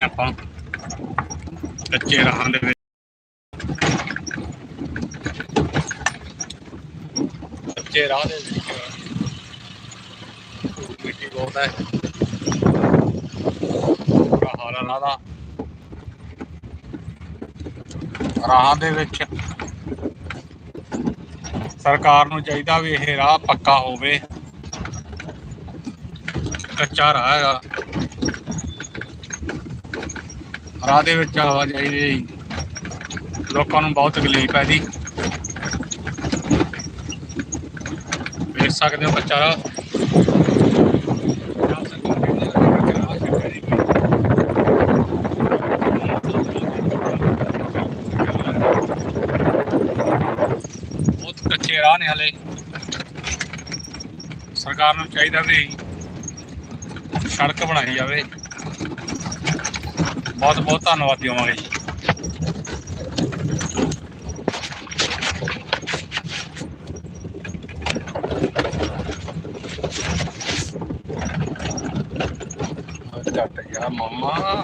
ਆਪਾਂ ਕੱਚੇ ਰਾਹਾਂ ਦੇ ਵਿੱਚ ਕੱਚੇ ਰਾਹ ਦੇ ਵਿੱਚ ਮਿੱਟੀ ਬਹੁਤ ਹੈ। ਬੁਰਾ ਹਾਲ ਹੈ ਰਾਹ ਦਾ। ਰਾਹਾਂ ਦੇ ਵਿੱਚ ਸਰਕਾਰ ਨੂੰ ਚਾਹੀਦਾ ਵੀ ਇਹ ਰਾਹ ਪੱਕਾ ਹੋਵੇ। ਕੱਚਾ ਰਾਹ ਹੈਗਾ। ਰਾਹ ਦੇ ਵਿੱਚ ਆਵਾਜਾਈ ਦੀ ਲੋਕਾਂ ਨੂੰ ਬਹੁਤ ਤਕਲੀਫ ਹੈ ਜੀ। ਵੇਖ ਸਕਦੇ ਹੋ ਬੱਚਾ ਬਹੁਤ ਕੱਚੇ ਰਾਹ ਨੇ ਹਲੇ। ਸਰਕਾਰ ਨੂੰ ਚਾਹੀਦਾ ਵੀ ਸੜਕ ਬਣਾਈ ਜਾਵੇ। ਬਹੁਤ ਬਹੁਤ ਧੰਨਵਾਦੀ ਹੋਵਾਂਗੇ ਜੀ। ਚੱਟ ਗਿਆ ਮਮਾ।